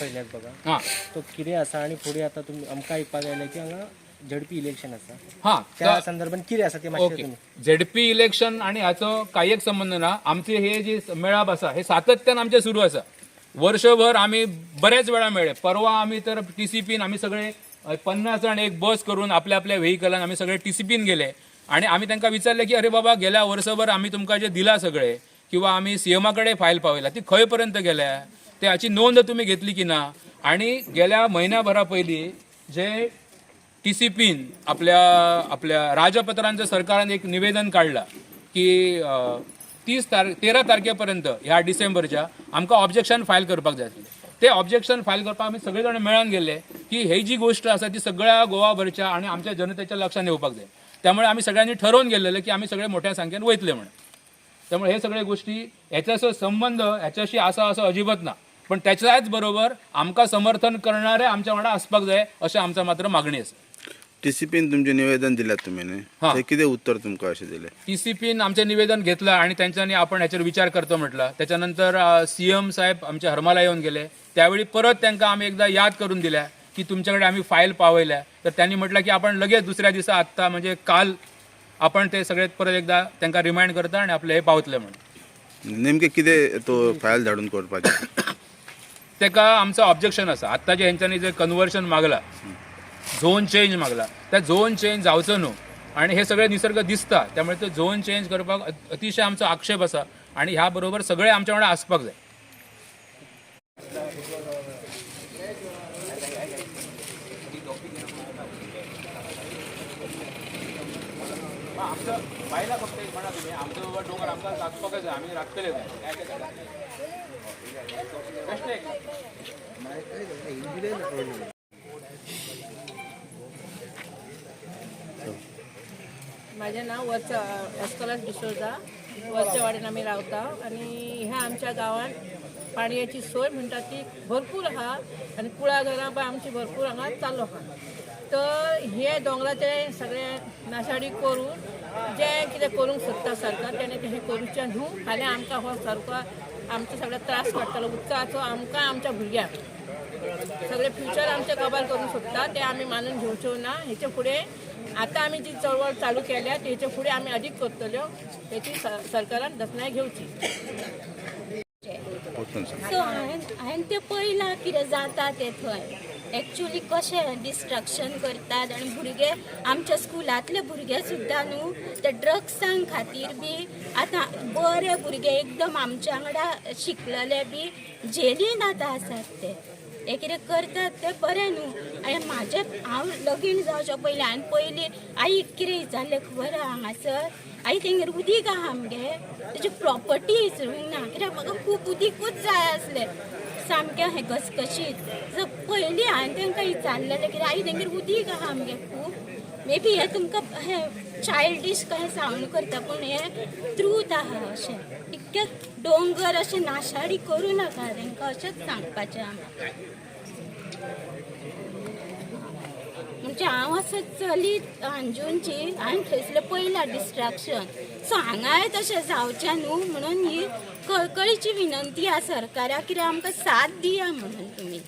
पयल्याक बघा. हां. तो कितें आसा आनी फुडें आतां तुमी आमकां आयकपाक आयलें की हांगा झडपी इलेक्शन आसा हां त्या संदर्भात कितें आसा ते मातशें ओके. तुमी झेडपी इलेक्शन आणि ह्याचो काही एक संबंध ना आमचे हे जे मेळाप आसा हे सातत्यान आमचे सुरू आसा वर्षभर आम्ही बरेच वेळा मेळ्ळे परवा आम्ही तर टीसीपीन आम्ही सगळे अ, पन्नास जण एक बस करून आपल्या आपल्या व्हेकलान आम्ही सगळे टीसीपीन गेले. आणि आम्ही त्यांना विचारले की अरे बाबा गेल्या वर्षभर आम्ही तुमकां जे दिला सगळे किंवा आम्ही सीएमाकडे फायल पावयला ती खंय पर्यंत गेल्या? ते हाची नोंद तुम्ही घेतली की ना? आणि गेल्या महिन्याभरा पयलीं जे पीन आपल्या आपल्या राजपत्रांचं सरकारान एक निवेदन काढला की तीस तार तेरा तारखेपर्यंत ह्या डिसेंबरच्या आमकां ऑब्जेक्शन फायल करपाक जाय आसलें. ते ऑब्जेक्शन फायल करपाक आमी सगळे जाण मेळून गेले की ही जी गोष्ट आसा ती सगळ्या गोवाभरच्या आणि आमच्या जनतेच्या लक्षात येवपाक जाय. त्यामुळे आम्ही सगळ्यांनी ठरवून गेलेले की आम्ही सगळे मोठ्या संख्येन वयतले म्हणून. त्यामुळे हे सगळे गोष्टी ह्याच्यासो संबंध ह्याच्याशी असा असं अजिबात ना. पण त्याच्याच बरोबर आमकां समर्थन करणारे आमच्या वांगडा आसपाक जाय अशें आमचं मात्र मागणी आसा. टीसीपीन तुमचे निवेदन दिल्यात तुम्ही न्ही? हा. ते कितें उत्तर तुमकां अशें दिलें? टीसीपीन आमचे निवेदन घेतलं आणि त्यांच्यानी आपण ह्याच्यावर विचार करतो म्हटलं. त्याच्यानंतर सीएम साहेब आमच्या हरमाला येऊन गेले. त्यावेळी परत त्यांना आम्ही एकदा याद करून दिल्या की तुमच्याकडे आम्ही फाईल पावयल्या तर त्यांनी म्हटलं की आपण लगेच दुसऱ्या दिवसा आत्ता म्हणजे काल आपण ते सगळे परत एकदा त्यांना रिमाइंड करता आणि आपले हे पावतले म्हणून. नेमके कितें तो फायल धाडून करपाचें? तेका आमचं ऑब्जेक्शन आसा आत्ता जे ह्यांच्यानी जे कन्वर्शन मागला झोन चेंज मागला त्या झोन चेंज जावचो न्हू आणि हे सगळे निसर्ग दिसता त्यामुळे तो झोन चेंज करपाक अतिशय आमचो आक्षेप असा. आणि ह्या बरोबर सगळे आमच्या वांगडा आसपाक जाय. आम्ही राखतले माझे नाव वच अस्कलास डिसोजा वरच्या आम्ही रावता आणि ह्या आमच्या गावात पाणयाची सोय म्हणटा ती भरपूर आहा आणि कुळाघरां पण आमची भरपूर हांगा चालू आहा तर हे दोंगराचे सगळे नाशाडी करून जे कितें करूंक सोदता सरकार तेणे ते हे न्हू फाल्यां आमकां हो सारको आमचो सगळ्याक त्रास पडटलो उदकाचो आमकां आमच्या भुरग्यांक सगळे फ्युचर आमचे कवर करूंक सोदता ते आमी मानून घेवच्यो ना. हेचे फुडें आतां आमी जी चळवळ चालू केल्या तेचे फुडें आमी अदीक करतल्यो हेची सरकारान दखनाय घेवची सो हांवें हांवें तें पळयलां कितें जाता तें थंय? एक्चुली कशें डिस्ट्रक्शन करतात आनी भुरगे आमच्या स्कुलांतले भुरगे सुद्दां न्हू ते ड्रग्सां खातीर बी आतां बरे भुरगे एकदम आमच्या वांगडा शिकलेले बी जेलीन आतां आसात ते. हे कितें करतात ते बरें न्हू आनी म्हाजें हांव लगीन जावच्या पयलीं हांवें पयलीं आईक कितें विचारलें खबर आहा हांगासर? आई तेंगेर उदीक आहा आमगे. तेजी प्रॉपर्टी विसरूंक ना. कित्याक म्हाका खूब उदीकूच जाय आसलें. सामकें हें घसघशीत जर पयलीं हांवें तांकां विचारलेलें कित्याक आई तेंगेर उदीक आहा आमगे खूब मे बी हें तुमकां हें चायल्डीश कहें सावंड करता पूण हें ट्रूथ आहा अशें इतके दोंगर अशें नाशाडी करूं नाका तांकां अशेंच सांगपाचें आमकां म्हणजे हांव असं चलीत अंजूनची हांवें थंयसलें पयलां डिस्ट्रॅक्शन सो हांगाय तशें जावचें न्हू म्हणून ही कळकळीची विनंती आहा सरकाराक कितें आमकां साथ दिया म्हणून तुमी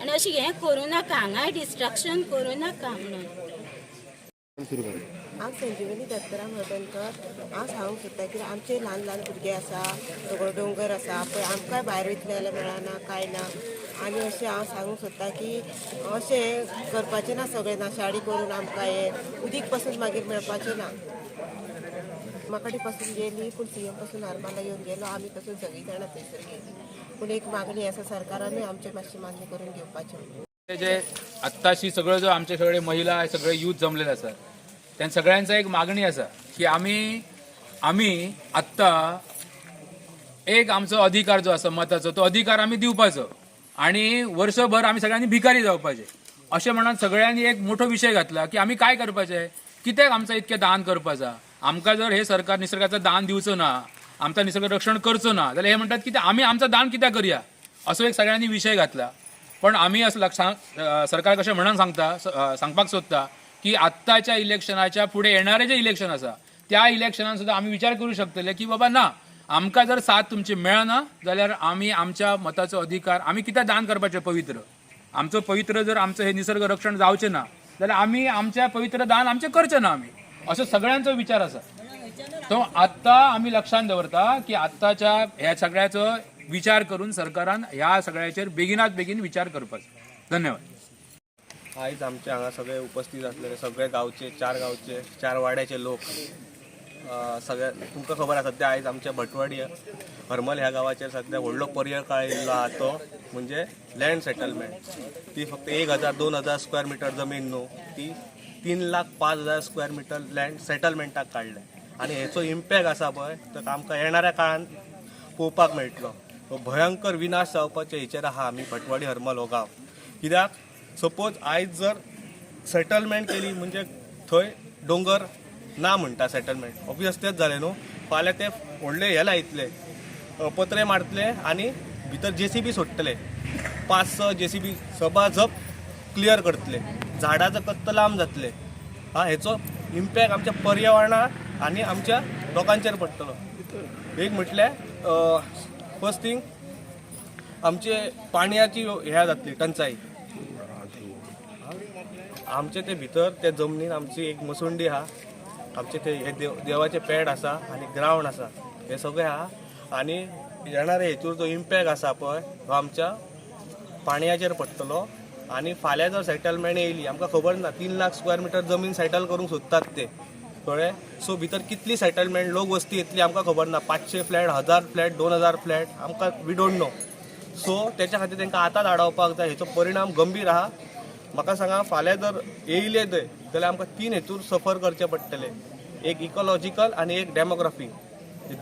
आनी अशें हें करूं नाका हांगाय डिस्ट्रक्शन करूं नाका म्हणून हांव संजिवनी दत्तराम हळदणकर हांव सांगूंक सोदतां की आमचे ल्हान ल्हान भुरगे आसा सगळो दोंगर आसा पळय आमकांय भायर वयतले जाल्यार मेळना कांय ना. आनी अशें हांव सांगूंक सोदतां की अशें करपाचें ना सगळें नाशाडी करून आमकां हें उदीकपासून मागीर मेळपाचें ना. म्हाका पासून गेली पण सी एमपासून हरमाला गेलो. आम्ही पासून सगळी जाणां थंयसर गेली. पूण एक मागणी आसा सरकारानूय आमचे मातशी मान्य करून घेवपाचें जे आत्ताशी सगळं जो आमचे सगळे महिला सगळे यूथ जमलेले असतात त्या सगळ्यांचा एक मागणी असा की आम्ही आम्ही आत्ता एक आमचो अधिकार जो आसा मताचो तो अधिकार आम्ही दिवपाचो आणि वर्षभर आम्ही सगळ्यांनी भिकारी जावपाचे अशें म्हणून सगळ्यांनी एक मोठो विषय घातला की आम्ही काय करपाचे कित्याक आमचं इतकें दान करपाचा आमकां जर हे सरकार निसर्गाचं दान दिवचो ना आमचा निसर्ग रक्षण करचो ना जाल्यार हे म्हणतात की आम्ही आमचं दान कित्याक करूया? असो एक सगळ्यांनी विषय घातला. पण आम्ही असं लक्षात सरकार कशें म्हणून सांगता सांगपाक सोदता की आत्ताच्या इलेक्शनाच्या पुढे येणारे जे इलेक्शन आसा त्या इलेक्शनान सुद्धा आम्ही विचार करू शकतले की बाबा ना आमकां जर साथ तुमची मेळना जाल्यार आमी आमच्या मताचो अधिकार आमी कित्याक दान करपाचें पवित्र? आमचो पवित्र जर आमचं हे निसर्ग रक्षण जावचें ना जाल्यार आमी आमच्या पवित्र दान आमचें करचें ना आमी असो सगळ्यांचो विचार आसा तो आत्ता आम्ही लक्षात दवरता की आत्ताच्या ह्या सगळ्याचो विचार करून सरकारान ह्या सगळ्याचेर बेगिनात बेगीन विचार करपाचो धन्यवाद. आयज आमचे हांगा सगळे उपस्थित असलेले सगळे गावचे चार गावचे चार वाड्याचे लोक सगळे तुमकां खबर आसा सध्या आयज आमच्या भटवाडी हरमल ह्या गावाचेर सध्या व्हडलो पर्याय काळ येयल्लो आहा तो म्हणजे लँड सेटलमेंट ती फक्त एक हजार दोन हजार स्क्वेअर मिटर जमीन न्हू ती तीन लाख पाच हजार स्क्वेअर मिटर लँड सेटलमेंटाक काडले आनी हेचो इम्पॅक्ट आसा पळय तो आमकां येणाऱ्या काळान पळोवपाक मेळटलो तो भयंकर विनाश जावपाचे हेचेर आहा आमी भटवाडी हरमल हो गांव कित्याक सपोज आयज जर सेटलमेंट केली म्हणजे थंय डोंगर ना म्हणटा सेटलमेंट ऑबियस तेच जालें न्हू फाल्यां ते व्हडले हे लायतले पत्रे मारतले आनी भितर जे सी बी सोडटले पांच स जे सी बी सभा झप क्लियर करतले. झाडाचं कत्त लांब जातले. हा हेचो इम्पॅक्ट आमच्या पर्यावरणा आनी आमच्या लोकांचेर पडटलो एक म्हटल्यार फर्स्ट थिंग आमचे पाणयाची ह्या जातली टंचाई. आमचे ते भितर त्या जमनीन आमची एक मसुंडी आहा आमचे ते हे देव देवाचे पॅड आसा आनी ग्रावंड आसा हे सगळे आहा आनी येणारे हेतूर जो इम्पॅक्ट आसा पळय तो आमच्या पाणयाचेर पडटलो आनी फाल्यां जर सेटलमेंट येयली आमकां खबर ना तीन लाख स्क्वेअर मिटर जमीन सेटल करूंक सोदतात ते. कळ्ळें? सो भितर कितली सेटलमेंट लोक वस्ती येतली आमकां खबर ना. पांचशे फ्लॅट हजार फ्लॅट दोन हजार फ्लॅट आमकां वी डोंट नो सो तेच्या खातीर तांकां आतांच आडावपाक जाय. हेचो परिणाम गंभीर आहा म्हाका सांगा फाल्यां जर येयले थंय जाल्यार आमकां तीन हेतूर सफर करचे पडटले. एक इकोलॉजिकल आनी एक डेमोग्राफी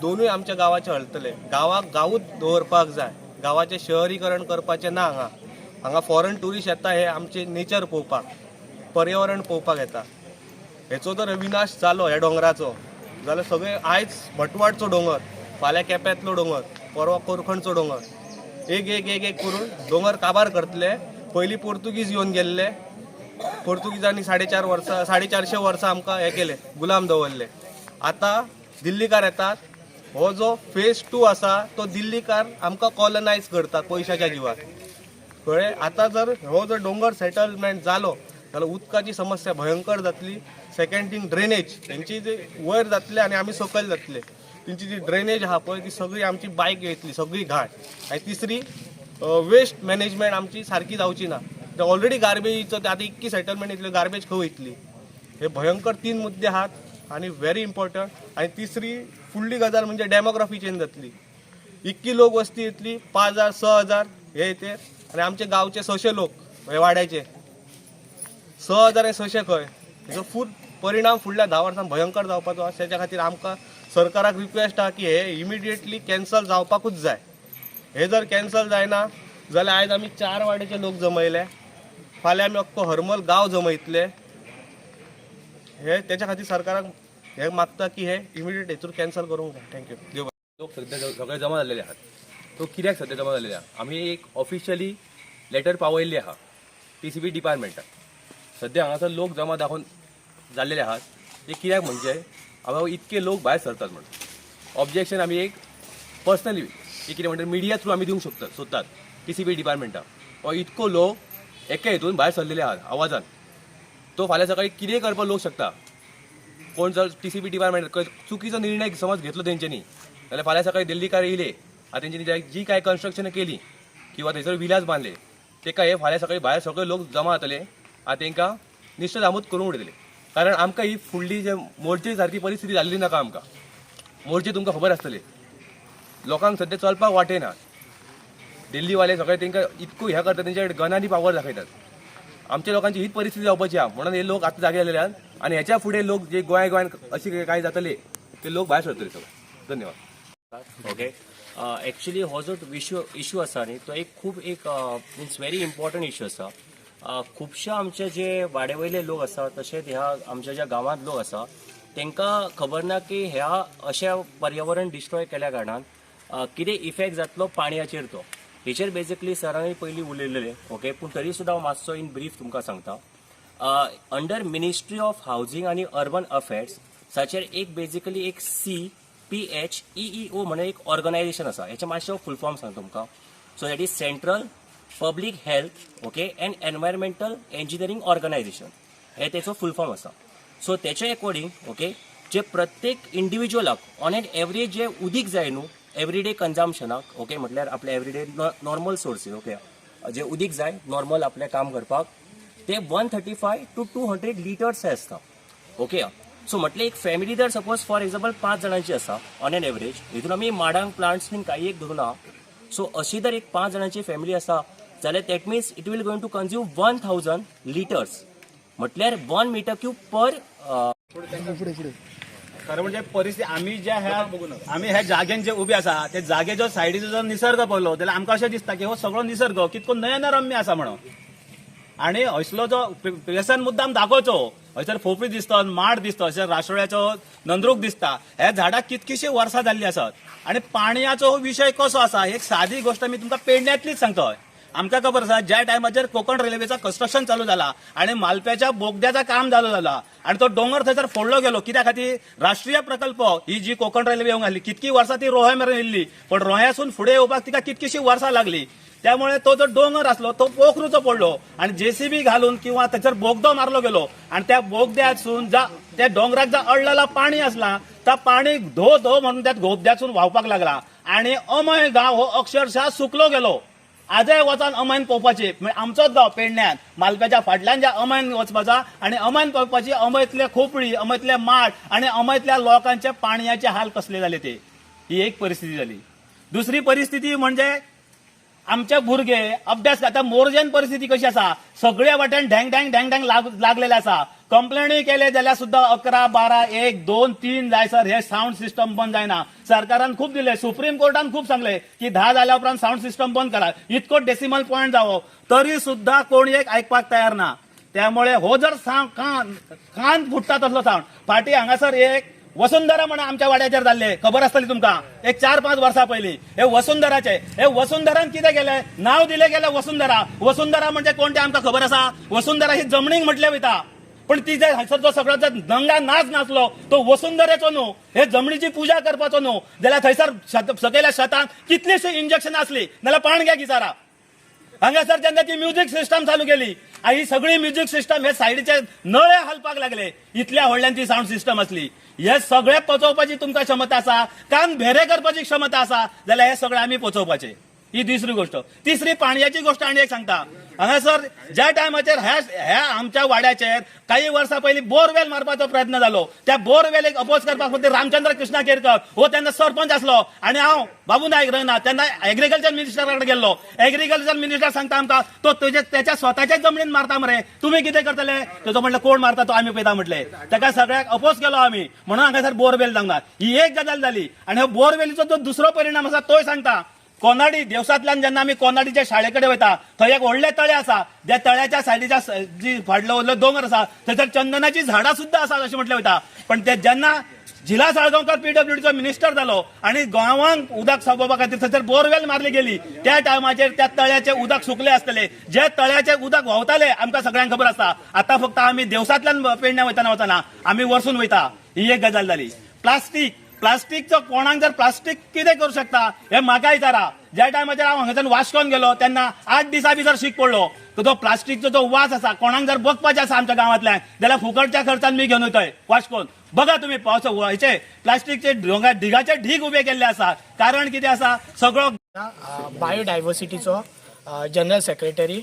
दोनूय आमच्या गांवाचे हलतले. गांवाक गांवूच दवरपाक जाय. गांवाचें शहरीकरण करपाचें ना हांगा. हांगा फॉरेन टुरिस्ट येता हे आमचे नेचर पळोवपाक पर्यावरण पळोवपाक येता. हेचो जर विनाश जालो ह्या डोंगराचो जाल्यार सगळे आयज भटवाडचो डोंगर फाल्यां केप्यांतलो डोंगर परवा कोरखणचो डोंगर एक एक एक एक करून दोंगर काबार करतले पयलीं पोर्तुगीज येवन गेल्ले पोर्तुगीजांनी साडे चार वर्सां साडेचारशे वर्सां आमकां हें केलें गुलाम दवरले. आतां दिल्लीकार येतात हो जो फेज टू आसा तो दिल्लीकार आमकां कॉलनायज करतात पयशाच्या जिवाक. कळ्ळें आतां जर हो जर डोंगर सेटलमेंट जालो जाल्यार उदकाची समस्या भयंकर जातली. सेकंड थिंग ड्रेनेज तेंची जी वयर जातले आनी आमी सकयल जातले. तेंची जी ड्रेनेज आहा पळय ती सगळी आमची बायक येतली सगळी घाट आनी तिसरी वेस्ट मॅनेजमेंट आमची सारकी जावची ना. ऑलरेडी गार्बेजीचो आतां इतकी सेटलमेंट येतली गार्बेज खंय वयतली हे भयंकर तीन मुद्दे आहात आनी व्हेरी इम्पॉर्टंट आनी तिसरी फुडली गजाल म्हणजे डेमोग्राफी चेंज जातली. इतकी लोक वस्ती येतली पांच हजार स हजार हे येते. आनी आमचे गांवचे सशे लोक म्हणजे वाड्याचे. स हजार हे सशे खंय हेचो फूल परिणाम फुडल्या धा वर्सां भयंकर जावपाचो आसा तेच्या खातीर आमकां सरकाराक रिक्वेस्ट आहा की हे इमिडिएटली कॅन्सल जावपाकूच जाय. हे जर कॅन्सल जायना जाल्यार आयज आमी चार वाड्याचे लोक जमयले. फाल्यां आमी अख्खो हरमल गांव जमयतले. हे तेच्या खातीर सरकाराक हे मागता की हे इमिडिएट हेतूर कॅन्सल करूंक जाय. थँक्यू देव लोक सध्या सगळे जमा झालेले आहात. तो कित्याक सध्या जमा झालेले आहा. आम्ही एक ऑफिशियली लेटर पावयल्ली आहा. टी सी बी डिपार्टमेंटाक सध्या हांगासर लोक जमा दाखोवन जाल्लेले आहात. ते कित्याक म्हणजे हांगा इतके लोक भायर सरतात म्हणून. ऑब्जेक्शन आमी एक पर्सनली एक कितें म्हणटा मिडिया थ्रू आमी दिवंक शकतात सोदतात टी सी बी डिपार्टमेंटाक हो इतको लोक एका हितून भायर सरलेले आहात आवाजान तो फाल्यां सकाळी कितेंय करपाक लोक शकता. कोण जर टी सी बी डिपार्टमेंट चुकीचो निर्णय समज घेतलो तेंच्यांनी जाल्यार फाल्यां सकाळी दिल्लीकार येयले आता त्यांची जी काय कन्स्ट्रक्शन केली किंवा थंयसर विलास बांदले तेका हे फाल्यां सकाळी भायर सगळे लोक जमा जातले आनी तेंकां निश्चय आमूत करूंक उडयतले कारण आमकां ही फुडली जे मोर्चे सारकी परिस्थिती जाल्ली नाका आमकां. मोर्चे तुमकां खबर आसतले लोकांक सद्या चलपाक वाटेना. दिल्लीवाले सगळे तेंकां इतको ह्या करता तेंच्या गनांनी पावर दाखयतात. आमच्या लोकांची हीच परिस्थिती जावपाची आहा म्हणून हे लोक आतां जागे जालेले आहात. आणि ह्याच्या फुडें लोक जे गोंया गोंयान अशी काय जातले ते लोक भायर सरतले सगळे. धन्यवाद. ओके एक्चुली हो जो इश्यू इश्यू आसा न्ही तो एक खूब एक मिन्स व्हेरी इम्पॉर्टंट इश्यू आसा खुबशे आमचे जे वाड्यावयले लोक आसा तशेंच ह्या आमच्या ज्या गांवांत लोक आसा तांकां खबर ना की ह्या अशें पर्यावरण डिस्ट्रॉय केल्या कारणान कितें इफेक्ट जातलो पाणयाचेर तो. हेचेर बेजिकली सरांनी पयलीं उलयलेले ओके पूण तरी सुद्दां हांव मातसो इन ब्रीफ तुमकां सांगता. अंडर मिनिस्ट्री ऑफ हावजींग आनी अर्बन अफेर्स साचेर एक बेजिकली एक C P H E E O म्हणून एक ऑर्गनायझेशन आसा हेचे मातशें फुल फॉर्म सांगता तुमकां. So that is central public health okay and environmental engineering organisation हे तेचो फुल फॉर्म आसा सो तेचे अकॉर्डिंग ओके जे प्रत्येक इंडिव्हिज्युअलाक ऑन एन एवरेज जे उदीक जाय न्हू एवरीडे कन्झम्पशनाक ओके म्हटल्यार आपले एवरीडे नॉर्मल सोर्सीस ओके जे उदीक जाय नॉर्मल आपलें काम करपाक ते one thirty five to two hundred liters आसता ओके सो म्हटलं एक फॅमिली जर सपोज फॉर एक्झाम्पल पांच जाणांची आसा ऑन एन एवरेज हितून आमी माडांक प्लांट्स बीन काही एक धरून आहा सो अशी जर एक पांच जाणांची फॅमिली आसा जाल्यार that means it will going to consume one thousand liters म्हटल्यार वन मिटर क्यूब पर खरं म्हणजे परिस्थिती आम्ही ज्या ह्या आम्ही ह्या जाग्यान जे उभे आसा ते जाग्याच्या सायडीचो जर निसर्ग पळयलो जाल्यार आमकां अशें दिसता की हो सगळो निसर्ग कितको नयनरम्य आसा म्हणून. आणि असलो जो व्यसन मुद्दाम दाखोवचो हयसर फोफी दिसता माड दिसता हयसर रासोळ्याचो नंद्रूक दिसता. ह्या झाडाक कितकीशी वर्सां जाल्ली आसात? आनी पाणयाचो विशय कसो आसा? एक सादी गोश्ट मी तुमकां पेडण्यांतलीच सांगतय. आमकां खबर आसा ज्या टायमाचेर कोकण रेल्वेचा कन्स्ट्रक्शन चालू जाला आणि मालप्याच्या बोगद्याचा काम चालू जाला आणि तो डोंगर थंयसर फोडलो गेलो कित्या खातीर राष्ट्रीय प्रकल्प ही जी कोकण रेल्वे येवंक आसली कितकी वर्सां ती रोह्या मेरेन येयल्ली पण रोह्यासून फुडें येवपाक तिका कितकीशी वर्सां लागली? त्यामुळे तो जो डोंगर असलो तो पोखरूचो पडलो आणि जेसीबी घालून किंवा त्याच्यावर बोगदो मारलो गेलो आणि त्या बोगद्यासून जा त्या डोंगराक जा अडलेला पाणी असला त्या पाणी धो धो म्हणून त्या बोगद्यासून व्हांवपाक लागला. आणि अमय गाव हो अक्षरशः सुकलो गेलो. आजय वचन अमैन पोवपाची म्हणजे आमचोच गाव पेडण्यान मालप्याच्या फाटल्यान ज्या अमैन वचपाचा आणि अमैन पोवपाची अमयतले खोपडी अमयतले माठ आणि अमयतल्या लोकांचे पाणयाचे हाल कसले झाले ते? ही एक परिस्थिती झाली. दुसरी परिस्थिती म्हणजे आमचे भुरगे अभ्यास आता मोरजेन परिस्थिती कशी आसा सगळ्या वाटेन ढँग ढँग ढँग ढँग लाग- लागलेले आसा कंप्लेनूय केले जाल्यार सुद्धा अकरा बारा एक दोन तीन जायसर हे साऊंड सिस्टम बंद जायना. सरकारान खूप दिले सुप्रीम कोर्टान खूप सांगले की धा जाल्या उपरांत साऊंड सिस्टम बंद करा. इतको डेसिमल पॉईंट जावो. तरी सुद्धा कोण एक ऐकपाक तयार ना. त्यामुळे हो जर साऊंड कान कान फुटता तसलो साऊंड फाटी हांगासर एक वसुंधरा म्हणा आमच्या वाड्याचेर जाल्ले खबर आसतली तुमकां. एक चार पांच वर्सां पयलीं हे वसुंधराचे. हे वसुंधरान कितें केलें नांव दिलें गेलें वसुंधरा. वसुंधरा म्हणजे कोण तें आमकां खबर आसा वसुंधरा ही जमनीक म्हटले वयता पण ती हांगसर जो सगळो जो दंगा नाच नाचलो तो वसुंधरेचो न्हू. हे जमणीची पुजा करपाचो न्हू. जाल्यार थंयसर सकयल्या शेतांत कितलीशी इंजेक्शन आसली नाल्यार पाण घ्या विचारा हांगासर जेन्ना ती म्युझिक सिस्टम चालू केली. आणि ही सगळी म्युझिक सिस्टम हे सायडीचे नळे हालपाक लागले. इतल्या व्हडल्यान ती साऊंड सिस्टम असली. हे सगळे पचोवपाची तुमकां क्षमता आसा कान भेरे करपाची क्षमता आसा जाल्यार हे सगळे आमी पचोवपाचे. ही दुसरी गोष्ट. तिसरी पाणयाची गोष्ट आनी एक सांगता. हांगासर ज्या टायमाचेर ह्या ह्या आमच्या वाड्याचेर काही वर्सां पयलीं बोरवेल मारपाचो प्रयत्न जालो त्या बोरवेलेक अपोज करपाक खातीर रामचंद्र कृष्णा केरकर. हो तेन्ना सरपंच आसलो आणि हांव बाबू नायक रहिना तेन्ना एग्रीकल्चर मिनिस्टरा कडेन गेल्लो एग्रीकल्चर मिनिस्टर सांगता आमकां तो तुजे त्याच्या स्वताच्या जमनीन मारता मरे. तुम्ही कितें करतले? तेजो म्हटलं कोण मारता? तो आमी पळयता म्हटले. ताका सगळ्याक अपोज केलो आमी म्हणून हांगासर बोरवेल जावना ही एक गजाल जाली आणि हो बोरवेलीचो जो दुसरो परिणाम आसा तोय सांगता. कोनाडी देवसांतल्यान जेन्ना आमी कोनाडीच्या शाळे कडेन वयता थंय एक व्हडलें तळे आसा त्या तळ्याच्या सायडीच्या जी फाटलो व्हडलो दोंगर आसा थंयसर चंदनाची झाडां सुद्दां आसात अशें म्हटलें वयता. पण ते जेन्ना जिला साळगांवकर पीडब्ल्यूडीचो मिनिस्टर जालो आणि गांवांक उदक सांगोवपा खातीर थंयसर बोरवेल मारली गेली त्या टायमाचेर त्या तळ्याचे उदक सुकले आसतले. जे तळ्याचे उदक व्हांवताले आमकां सगळ्यांक खबर आसा आतां फक्त आमी देवसांतल्यान पेडण्या वयताना वचना आमी वर्सून वयता. ही एक गजाल जाली प्लास्टीक प्लास्टिकचं कोणाक जर प्लास्टिक कितें करू शकता हे म्हाका विचारा ज्या टायमाचेर हांव हांगाच्यान वास्कोन गेलो तेन्ना आठ दिसा भितर शीक पडलो तो प्लास्टिकचो जो वास आसा कोणाक जर बघपाचें आसा आमच्या गांवांतल्यान जाल्यार फुकटच्या खर्चान मी घेवन वयतय वास्कोन बघा तुम्ही पावस हेचे प्लास्टिकचे ढोंगा ढिगाचे ढीग उभे केल्ले आसा. कारण कितें आसा? सगळो बायोडायवर्सिटीचो जनरल सेक्रेटरी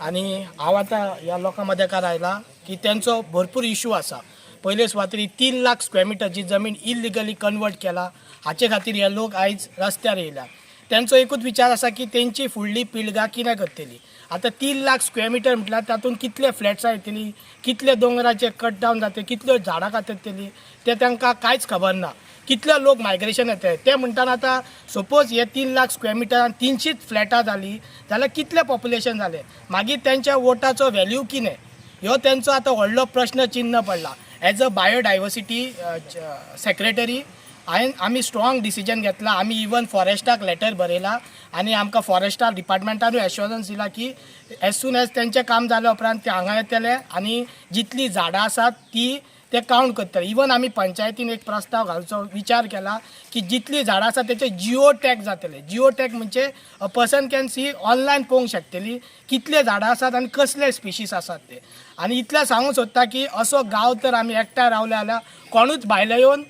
आणि हांव आतां ह्या लोकां मदेकार आयला की त्यांचो भरपूर इश्यू आसा. पयले सुवातेर तीन लाख स्क्वेअर मिटरची जमीन इलिगली कन्वर्ट केला. हाचे खातीर हे लोक आयज रस्त्यार येयल्या त्यांचो एकूच विचार आसा की तेंची फुडली पिळगा कितें करतली आतां तीन लाख स्क्वेअर मिटर म्हटल्यार तातूंत कितले फ्लॅट्सां येतली कितले दोंगराचे कट डावन जातले कितल्यो झाडां कातरतली ते तांकां कांयच खबर ना. कितले लोक मायग्रेशन येते ते म्हणटाना आता सपोज हे तीन लाख स्क्वेअर मिटरान तिनशींच फ्लॅटां जालीं जाल्यार कितले पॉप्युलेशन जालें मागीर तेंच्या वोटाचो व्हॅल्यू कितें ह्यो तेंचो आतां व्हडलो प्रश्न चिन्ह पडला. एज अ बायोडायवर्सिटी सेक्रेटरी हांवें आमी स्ट्रॉंग डिसिजन घेतला. आमी इवन फॉरेस्टाक लेटर बरयला आनी आमकां फॉरेस्टा डिपार्टमेंटानूय एश्युरन्स दिला की एज सून एज तेंचें काम जाले उपरांत ते हांगा येतले आनी जितली झाडां आसात ती ते काउंट करतले इवन आमी पंचायतीन एक प्रस्ताव घालचो विचार केला की जितली झाडां आसा तेचे जिओ टॅग जातले. जिओ टॅग म्हणजे a person can see online पळोवंक शकतली कितले झाडां आसात आनी कसले स्पिशीस आसात ते. आनी इतलें सांगूंक सोदता की असो गांव तर आमी एकठांय रावले जाल्यार कोणूच भायले येवन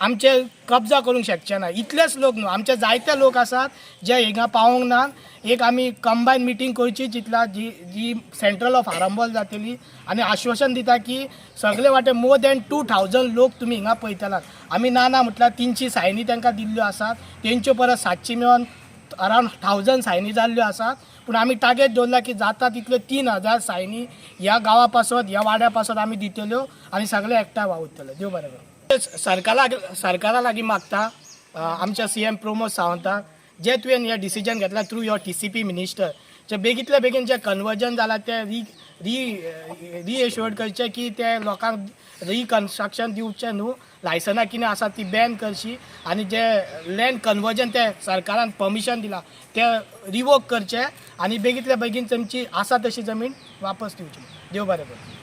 आमचे कब्जा करूंक शकचे ना. इतलेच लोक न्हू आमचे जायते लोक आसात जे हिंगा पावूंक ना. एक आमी कंबायन मिटींग करची चितला जी जी सेंट्रल ऑफ आरंबोल जातली. आनी आश्वासन दिता की सगळे वाटे मोर दॅन टू थावजंड लोक तुमी हिंगा पळयतलात. आमी ना ना म्हटल्यार तिनशी सायनी तांकां दिल्ल्यो आसात. तेंच्यो परस सातशी मेळोन अरावंड थावजंड सायनी जाल्ल्यो आसात. पूण आमी टार्गेट दवरला की जाता तितल्यो तीन हजार सायनी ह्या गांवा पासत ह्या वाड्या पासत आमी दितल्यो आनी सगळे एकठांय वावुरतले. देव बरें करूं. सरकारा सरकारा लागीं मागता आमच्या सी एम प्रमोद सावंताक जे तुवें हे डिसिजन घेतला through your T C P minister जे बेगीतले बेगीन जे कन्वर्जन जाला ते री री रिएश्युअर्ड करचे की ते लोकांक रिकन्स्ट्रक्शन दिवचे न्हू लायसनां कितें आसा ती बॅन करची आनी जे लँड कन्वर्जन ते सरकारान परमिशन दिला ते रिवोक करचे आनी बेगीतले बेगीन तेमची आसा तशी जमीन वापस दिवची. देव बरें करूं.